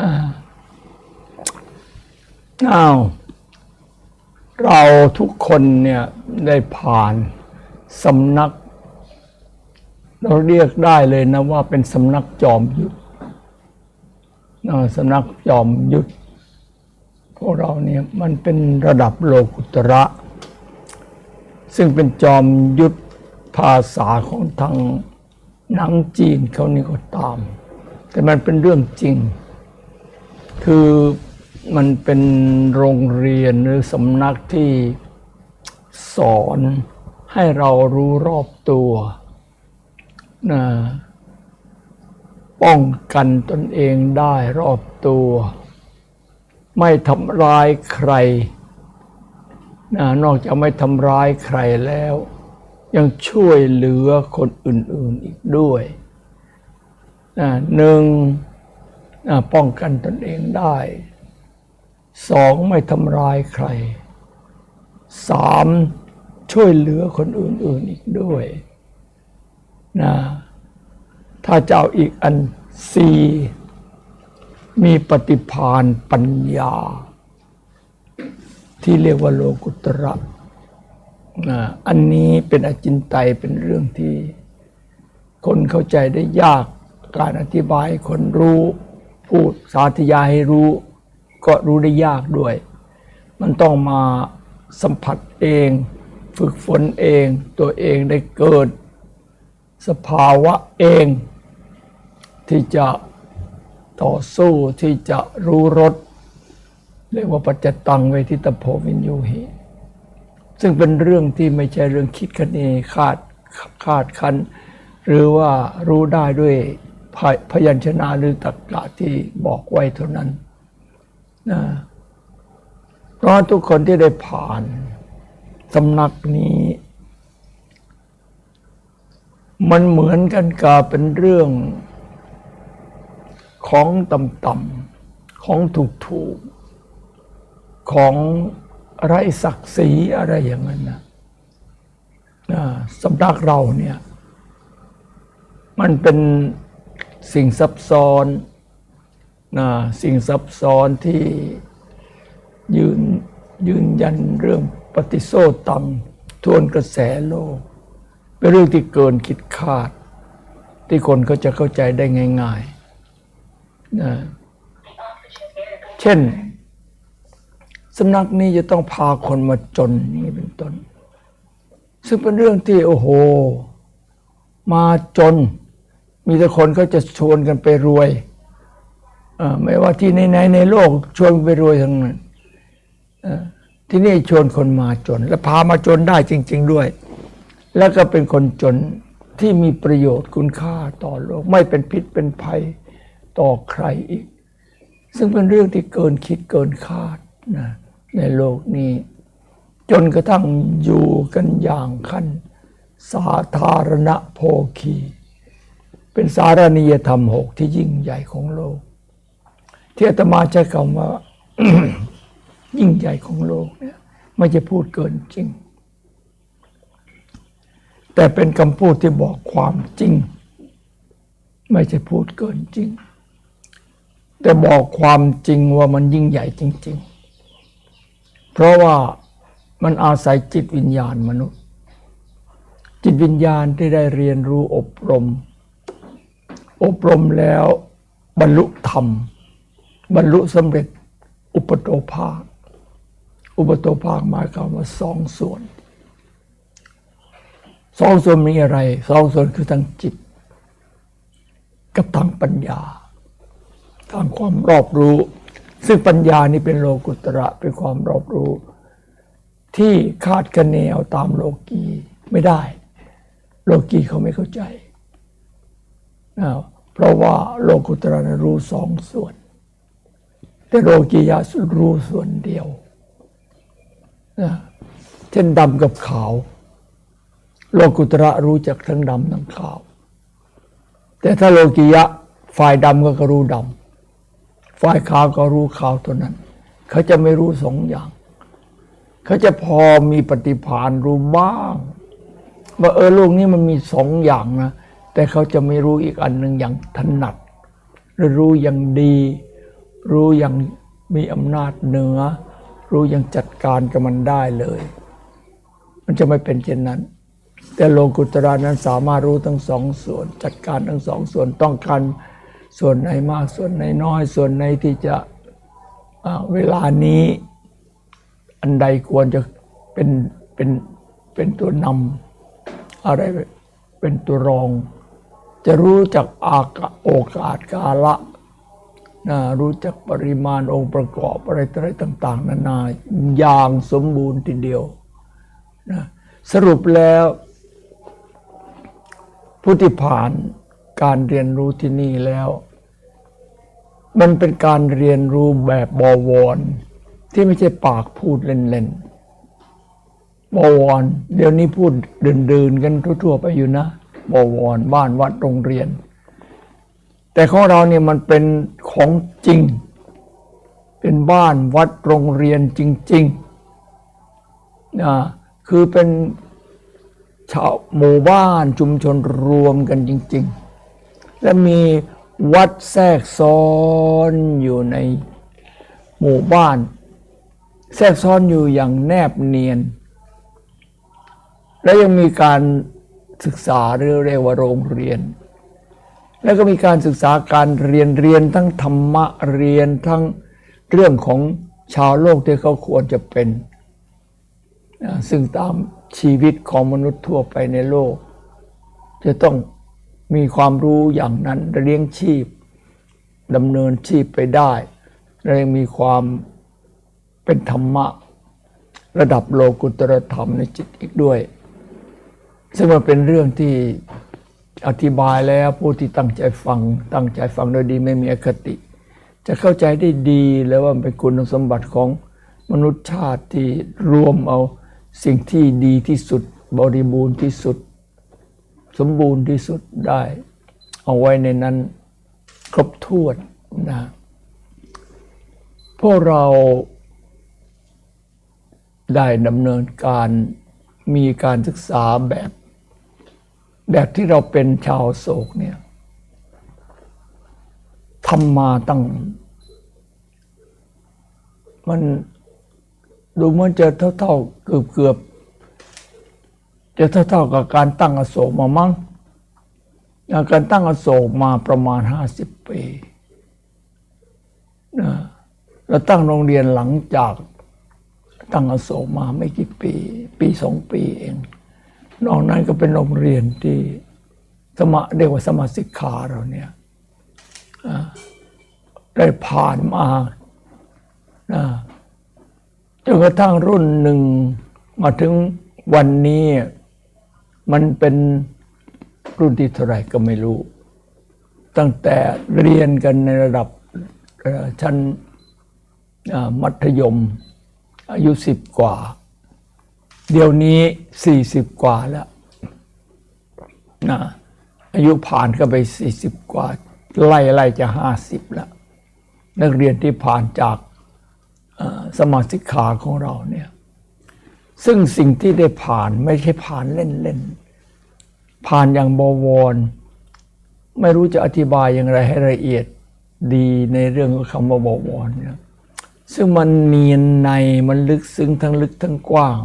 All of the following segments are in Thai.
อ้าว เราทุกคนเนี่ยได้ผ่านสำนัก เราเรียกได้เลยนะว่าเป็นสำนักจอมยุทธสำนักจอมยุทธพวกเราเนี่ยมันเป็นระดับโลกุตระ ซึ่งเป็นจอมยุทธภาษาของทางหนังจีนเขานี่ก็ตาม แต่มันเป็นเรื่องจริง คือมันเป็นโรงเรียนหรือสำนักที่สอนให้เรารู้รอบตัวนะป้องกันตนเองได้รอบตัว ไม่ทำร้ายใครนะนอกจากไม่ทำร้ายใครแล้ว ยังช่วยเหลือคนอื่นๆอีกด้วยนะหนึ่ง ป้องกันตนเองได้สองไม่ทำร้ายใครสามช่วยเหลือคนอื่นๆอีกด้วยนะถ้าจะเอาอีกอันสี่มีปฏิภาณปัญญา ที่เรียกว่าโลกุตระนะอันนี้เป็นอจินไตยเป็นเรื่องที่ คนเข้าใจได้ยากการอธิบายคนรู้ พูดสาธยายให้รู้ ก็รู้ได้ยากด้วย มันต้องมาสัมผัสเอง ฝึกฝนเองตัวเองได้เกิด สภาวะเอง ที่จะต่อสู้ที่จะรู้รสเรียกว่าปัจจตังเวทิตโพวินยูหิซึ่งเป็นเรื่องที่ไม่ใช่เรื่องคิดคะเนคาดคาดคัน หรือว่ารู้ได้ด้วย พยพยัญชนะหรือตรรกะที่บอกไว้เท่านั้นนะเพราะทุกคนที่ได้ผ่านสำนักนี้ มันเหมือนกันกับเป็นเรื่องของต่ำๆของถูกๆของไรศักดิ์ศรีอะไรอย่างนั้นนะสำนักเราเนี่ย มันเป็น สิ่งซับซ้อนนะสิ่งซับซ้อนที่ยืนยืนยันเรื่องปฏิโซตังทวนกระแสโลก เป็นเรื่องที่เกินคิดคาด ที่คนเขาจะเข้าใจได้ง่ายๆนะเช่นสำนักนี้จะต้องพาคนมาจนนี่เป็นต้น ซึ่งเป็นเรื่องที่โอ้โห มาจน มีแต่คนก็จะชวนกันไปรวยอ่อไม่ว่าที่ไหนในโลกชวนไปรวยทั้งนั้นอ่อที่นี่ชวนคนมาจน และพามาจนได้จริง ๆด้วย แล้วก็เป็นคนจนที่มีประโยชน์คุณค่าต่อโลก ไม่เป็นพิษเป็นภัยต่อใครอีก ซึ่งเป็นเรื่องที่เกินคิดเกินคาดนะในโลกนี้ จนกระทั่งอยู่กันอย่างขั้น สาธารณโภคี เป็นสารณียธรรมหกที่ยิ่งใหญ่ของโลก ที่อาตมาใช้คำว่า ยิ่งใหญ่ของโลกเนี่ยไม่จะพูดเกินจริง แต่เป็นคำพูดที่บอกความจริง ไม่ใช่พูดเกินจริง แต่บอกความจริงว่ามันยิ่งใหญ่จริง ๆ เพราะว่ามันอาศัยจิตวิญญาณมนุษย์ จิตวิญญาณที่ได้เรียนรู้อบรม อบรมแล้วบรรลุธรรม บรรลุสำเร็จอุปโตภาค อุปโตภาคหมายความว่าสองส่วนสองส่วนมีอะไรสองส่วนคือทางจิต กับทางปัญญา ทางความรอบรู้ ซึ่งปัญญานี่เป็นโลกุตระเป็นความรอบรู้ ที่คาดคะเนเอาตามโลกีไม่ได้ โลกีเขาไม่เข้าใจ นะเพราะว่าโลกุตระนะรู้สองส่วน แต่โลกียะรู้ส่วนเดียวนะเช่นดำกับขาว โลกุตระรู้จักทั้งดำทั้งขาว แต่ถ้าโลกียะฝ่ายดำก็รู้ดำฝ่ายขาวก็รู้ขาวตัวนั้น เขาจะไม่รู้สองอย่าง เขาจะพอมีปฏิภาณรู้บ้างว่าเออโลกนี้มันมีสองอย่างนะ แต่เขาจะไม่รู้อีกอันหนึ่งอย่างถนัดหรือรู้อย่างดี รู้อยังมีอำนาจเหนือ รู้อยังจัดการกับมันได้เลย มันจะไม่เป็นเช่นนั้น แต่โลกุตระนั้นสามารถรู้ทั้งสองส่วน จัดการทั้งสองส่วนต้องการส่วนไหนมากส่วนไหนน้อย ส่วนไหนที่จะเวลานี้ อันใดควรจะเป็นเป็นเป็นตัวนำอะไรเป็นตัวรอง จะรู้จักอากาโอกาสกาละนะรู้จักปริมาณองค์ประกอบอะไรอะไรต่าง ๆ นานาอย่างสมบูรณ์ทีเดียวนะสรุปแล้ว ผู้ที่ผ่านการเรียนรู้ที่นี่แล้ว มันเป็นการเรียนรู้แบบบวร ที่ไม่ใช่ปากพูดเล่นๆบวร เดี๋ยวนี้พูดเดินๆกันทั่วๆไปอยู่นะ บวรบ้านวัดโรงเรียน แต่ของเราเนี่ยมันเป็นของจริง เป็นบ้านวัดโรงเรียนจริงๆนะคือเป็นชาวหมู่บ้านชุมชนรวมกันจริง ๆ และมีวัดแทรกซ้อนอยู่ในหมู่บ้าน แทรกซ้อนอยู่อย่างแนบเนียน และยังมีการ ศึกษาหรือเรียกว่าโรงเรียน แล้วก็มีการศึกษาการเรียนเรียนทั้งธรรมะเรียนทั้งเรื่องของชาวโลกที่เขาควรจะเป็น ซึ่งตามชีวิตของมนุษย์ทั่วไปในโลก จะต้องมีความรู้อย่างนั้นเลี้ยงชีพดำเนินชีพไปได้และยังมีความเป็นธรรมะ ระดับโลกุตรธรรมในจิตอีกด้วย ซึ่งมันเป็นเรื่องที่อธิบายแล้วผู้ที่ตั้งใจฟัง ตั้งใจฟังโดยดีไม่มีอคติ จะเข้าใจได้ดีแล้วว่าเป็นคุณสมบัติของมนุษยชาติที่รวมเอาสิ่งที่ดีที่สุด บริบูรณ์ที่สุด สมบูรณ์ที่สุดได้ เอาไว้ในนั้นครบถ้วนนะพวกเราได้ดำเนินการมีการศึกษาแบบ แบบที่เราเป็นชาวโศกเนี่ยทำมาตั้ง มันดูเหมือนจะเท่าๆเกือบเกือบๆจะเท่าๆกับการตั้งอโศกมามั้งการตั้งอโศกมาประมาณห้าสิบปีนะเราตั้งโรงเรียนหลังจากตั้งอโศกมาไม่กี่ปี ปีสองปีเอง นอกนั้นก็เป็นโรงเรียนที่สมะเรียกว่าสมาสิกขาเราเนี่ยได้ผ่านมาจนกระทั่งรุ่นหนึ่งมาถึงวันนี้มันเป็นรุ่นที่เท่าไหร่ก็ไม่รู้ ตั้งแต่เรียนกันในระดับชั้นมัธยมอายุสิบกว่า เดี๋ยวนี้สี่สิบกว่าแล้วนะอายุผ่านก็ไปสี่สิบกว่า ไล่ไล่จะห้าสิบแล้ว นักเรียนที่ผ่านจากสมาสิกขาของเราเนี่ยซึ่งสิ่งที่ได้ผ่านไม่ใช่ผ่านเล่นๆ ผ่านอย่างบวร ไม่รู้จะอธิบายอย่างไรให้ละเอียดดีในเรื่องของคำว่าบวรเนี่ยซึ่งมันเนียนในมันลึกซึ้งทั้งลึกทั้งกว้าง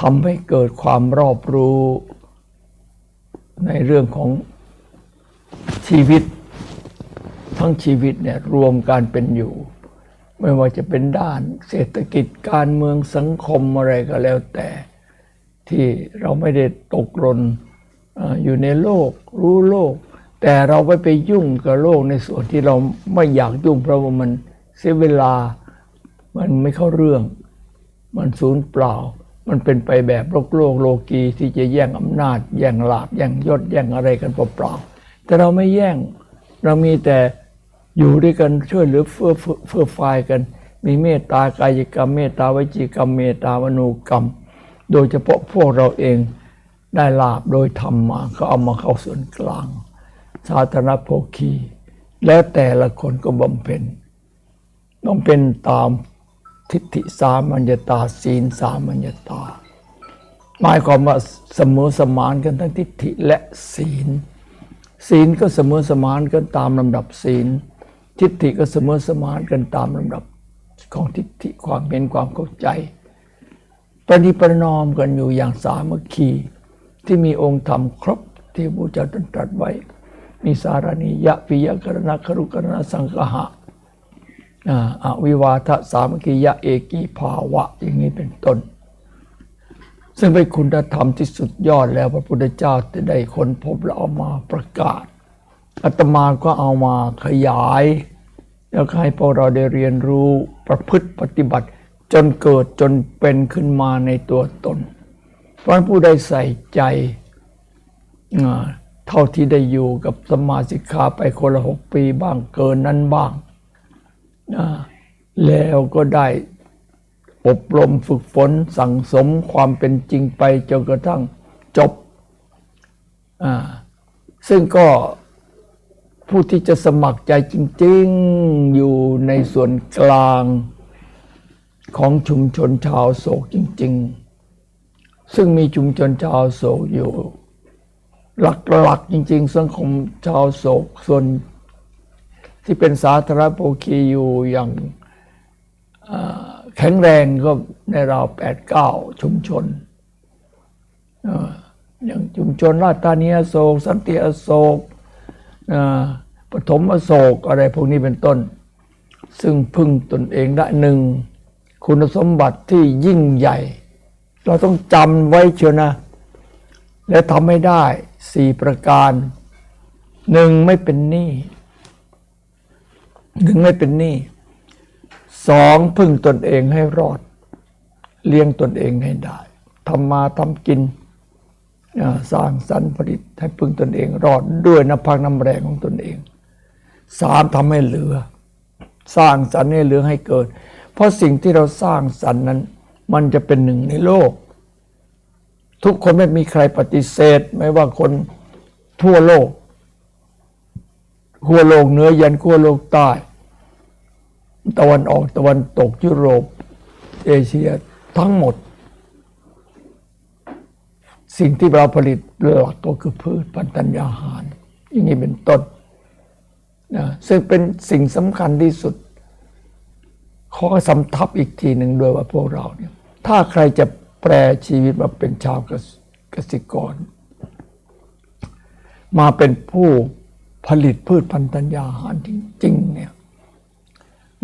ทำให้เกิดความรอบรู้ในเรื่องของชีวิต ทั้งชีวิตเนี่ยรวมการเป็นอยู่ ไม่ว่าจะเป็นด้านเศรษฐกิจการเมืองสังคมอะไรก็แล้วแต่ ที่เราไม่ได้ตกหล่นเอ่ออยู่ในโลก รู้โลก แต่เราไปไปยุ่งกับโลกในส่วนที่เราไม่อยากยุ่งเพราะว่ามันเสียเวลามันไม่เข้าเรื่อง มันสูญเปล่า มันเป็นไปแบบโลกโลกโลกีที่จะแย่งอำนาจ แย่งลาบแย่งยศแย่งอะไรกันเปล่าๆแต่เราไม่แย่ง เรามีแต่อยู่ด้วยกันช่วยเหลือเฟื่อเฟื่อเฟื่อฟายกัน มีเมตตากายกรรมเมตตาวจีกรรมเมตตามโนกรรม โดยเฉพาะพวกเราเองได้ลาบโดยธรรมมาก็เอามาเข้าส่วนกลาง สาธารณโภคี แล้วแต่ละคนก็บำเพ็ญต้องเป็นตาม ทิฏฐิสามัญญตา ศีลสามัญญตา หมายความว่าเสมอสมานกันทั้งทิฏฐิและศีล ศีลก็เสมอสมานกันตามลำดับศีล ทิฏฐิก็เสมอสมานกันตามลำดับของทิฏฐิความเห็นความเข้าใจประนิประนอมกันอยู่อย่างสามัคคีที่มีองค์ธรรมครบที่พระเจ้าตรัสไว้ มีสารณียะปิยกรณะครุกรณะสังหะ อ่าวิวาทะสามัคคียะเอกีภาวะอย่างนี้เป็นต้น ซึ่งเป็นคุณธรรมที่สุดยอดแล้วพระพุทธเจ้าจะได้ค้นพบและเอามาประกาศอาตมาก็เอามาขยาย แล้วให้พวกเราได้เรียนรู้ประพฤติปฏิบัติ จนเกิดจนเป็นขึ้นมาในตัวตน เพราะฉะนั้นผู้ใดใส่ใจเท่าที่ได้อยู่กับสมาสิกขาไปคนละหกปีบ้างเกินนั้นบ้าง แล้วก็ได้อบรมฝึกฝนสั่งสมความเป็นจริงไปจนกระทั่งจบ ซึ่งก็ผู้ที่จะสมัครใจจริง ๆ อยู่ในส่วนกลางของชุมชนชาวโศกจริง ๆ ซึ่งมีชุมชนชาวโศกอยู่ หลักๆจริง ๆ สังคมชาวโศกส่วน ที่เป็นสาธารณโภคีอยู่อย่างแข็งแรงก็ในราวแปดเก้าชุมชนอย่างชุมชนราชธานีอโศก สันติอโศกปฐมอโศกอะไรพวกนี้เป็นต้น ซึ่งพึ่งตนเองได้หนึ่ง คุณสมบัติที่ยิ่งใหญ่ เราต้องจำไว้เชียวนะ และทำให้ได้สี่ประการหนึ่งไม่เป็นหนี้ หนึ่งไม่เป็นหนี้สองพึ่งตนเองให้รอด เลี้ยงตนเองให้ได้ทำมาทำกินสร้างสรรค์ผลิตให้พึ่งตนเอง รอดด้วยน้ำพักน้ำแรงของตนเองสามทำให้เหลือ สร้างสรรค์ให้เหลือให้เกิด เพราะสิ่งที่เราสร้างสรรค์นั้น มันจะเป็นหนึ่งในโลก ทุกคนไม่มีใครปฏิเสธ ไม่ว่าคนทั่วโลก ขั้วโลกเหนือยันขั้วโลกใต้ ตะวันออกตะวันตกยุโรป เอเชียทั้งหมด สิ่งที่เราผลิตหลักก็คือพืชพันธัญญาหาร อย่างนี้เป็นต้นนะซึ่งเป็นสิ่งสำคัญที่สุด ขอสำทับอีกทีหนึ่งด้วยว่าพวกเราเนี่ยถ้าใครจะแปลชีวิตมาเป็นชาวเกษเกษตรกร มาเป็นผู้ ผลิตพืชพันธัญญาหารจริงๆเนี่ย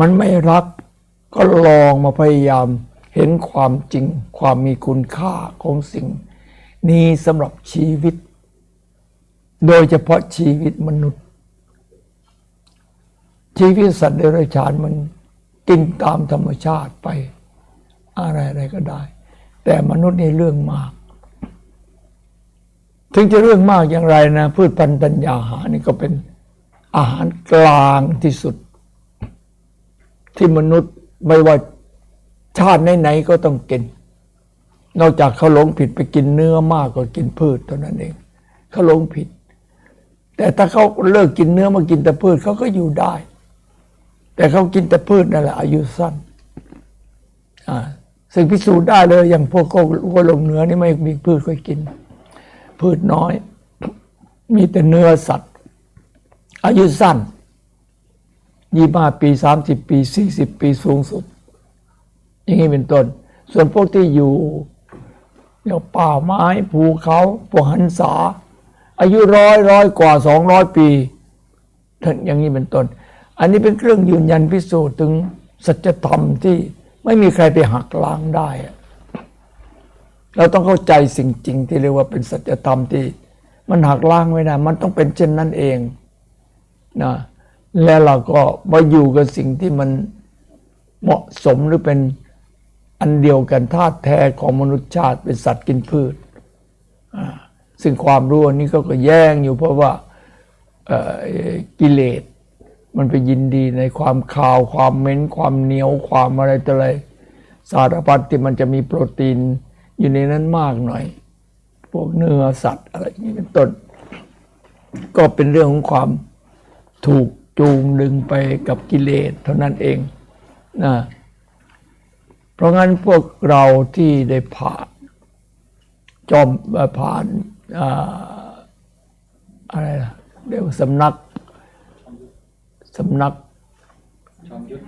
มันไม่รักก็ลองมาพยายามเห็นความจริง ความมีคุณค่าของสิ่ง นี้สำหรับชีวิต โดยเฉพาะชีวิตมนุษย์ ชีวิตสัตว์เดรัจฉานมันกินตามธรรมชาติไป อะไรอะไรก็ได้ แต่มนุษย์นี่เรื่องมาก ถึงจะเรื่องมากอย่างไรนะ พืชพันธุ์ปัญญาหารนี่ก็เป็นอาหารกลางที่สุด ที่มนุษย์ไม่ว่าชาติไหนๆก็ต้องกิน นอกจากเขาหลงผิดไปกินเนื้อมากกว่ากินพืชเท่านั้นเองเขาหลงผิด แต่ถ้าเขาเลิกกินเนื้อมากินแต่พืชเขาก็อยู่ได้ แต่เขากินแต่พืชนั่นแหละอายุสั้นอ่าซึ่งพิสูจน์ได้เลยอย่างพวกพวกลงเนื้อนี่ไม่มีพืชค่อยกิน พืชน้อย มีแต่เนื้อสัตว์ อายุสั้นยี่ห้าปีสามสิบปีสี่สิบปีสูงสุด อย่างนี้เป็นต้น ส่วนพวกที่อยู่เดี๋ยวป่าไม้ภูเขาพวกหันษา อายุร้อยร้อยกว่าสองร้อยปีทั้งอย่างนี้เป็นต้น อันนี้เป็นเครื่องยืนยันพิสูจน์ถึงสัจธรรมที่ไม่มีใครไปหักล้างได้ เราต้องเข้าใจสิ่งจริงที่เรียกว่าเป็นสัจธรรมที่ มันหักล้างไม่ได้ มันต้องเป็นเช่นนั้นเองนะแล้วเราก็มาอยู่กับสิ่งที่มันเหมาะสมหรือเป็นอันเดียวกันธาตุแท้ของมนุษยชาติเป็นสัตว์กินพืช ซึ่งความรู้อันนี้ก็ก็แย่งอยู่เพราะว่ากิเลส มันไปยินดีในความคาว ความเหม็นความเหนียวความอะไรต่ออะไร สารพัดที่มันจะมีโปรตีน อยู่ในนั้นมากหน่อย พวกเนื้อสัตว์อะไรอย่างนี้เป็นต้น ก็เป็นเรื่องของความถูกจูงดึงไปกับกิเลสเท่านั้นเองนะเพราะงั้นพวกเราที่ได้ผ่านจอมเอ่อผ่านอ่าอะไรล่ะเรียกว่าสำนักสำนักจอมยุทธ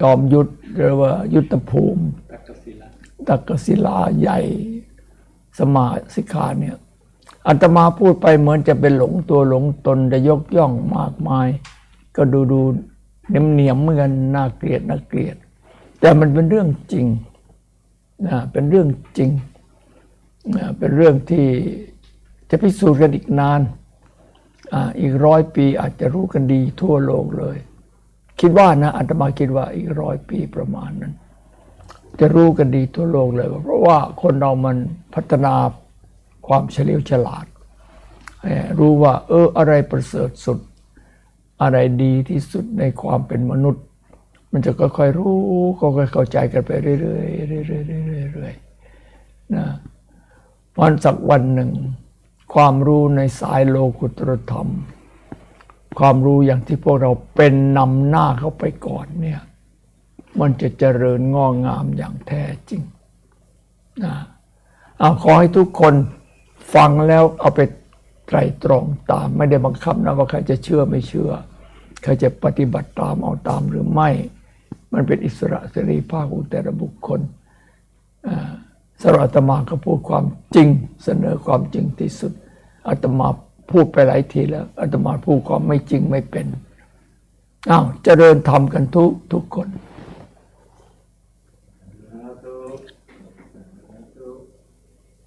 จอมยุทธเรียกว่ายุทธภูมิ ตักศิลาใหญ่สมาสิกขาเนี่ยอาตมาพูดไปเหมือนจะเป็นหลงตัวหลงตนจะยกย่องมากมาย ก็ดูดูเนียมเนียมเหมือนนน่าเกลียดน่าเกลียด แต่มันเป็นเรื่องจริงนะเป็นเรื่องจริงนะเป็นเรื่องที่จะพิสูจน์กันอีกนานอ่าอีกร้อยปีอาจจะรู้กันดีทั่วโลกเลย คิดว่านะอาตมาคิดว่าอีกร้อยปีประมาณนั้น จะรู้กันดีทั่วโลกเลย เพราะว่าคนเรามันพัฒนาความเฉลียวฉลาด รู้ว่า เอออะไรประเสริฐสุด อะไรดีที่สุดในความเป็นมนุษย์ มันจะค่อยๆรู้ก็ค่อยๆเข้าใจกันไปเรื่อยๆเรื่อยๆเรื่อยๆเรื่อยๆนะวันสักวันหนึ่ง ความรู้ในสายโลกุตรธรรม ความรู้อย่างที่พวกเราเป็นนำหน้าเข้าไปก่อนเนี่ย มันจะเจริญงอกงามอย่างแท้จริงนะเอาขอให้ทุกคนฟังแล้วเอาไปไตรตรองตาม ไม่ได้บังคับนะว่าใครจะเชื่อไม่เชื่อใครจะปฏิบัติตามเอาตามหรือไม่ มันเป็นอิสระเสรีภาพของแต่ละบุคคลอ่าสรับอาตมาก็พูดความจริงเสนอความจริงที่สุดอาตมาพูดไปหลายทีแล้วอาตมาพูดความไม่จริงไม่เป็นอ้าวเจริญธรรมกันทุกทุกคน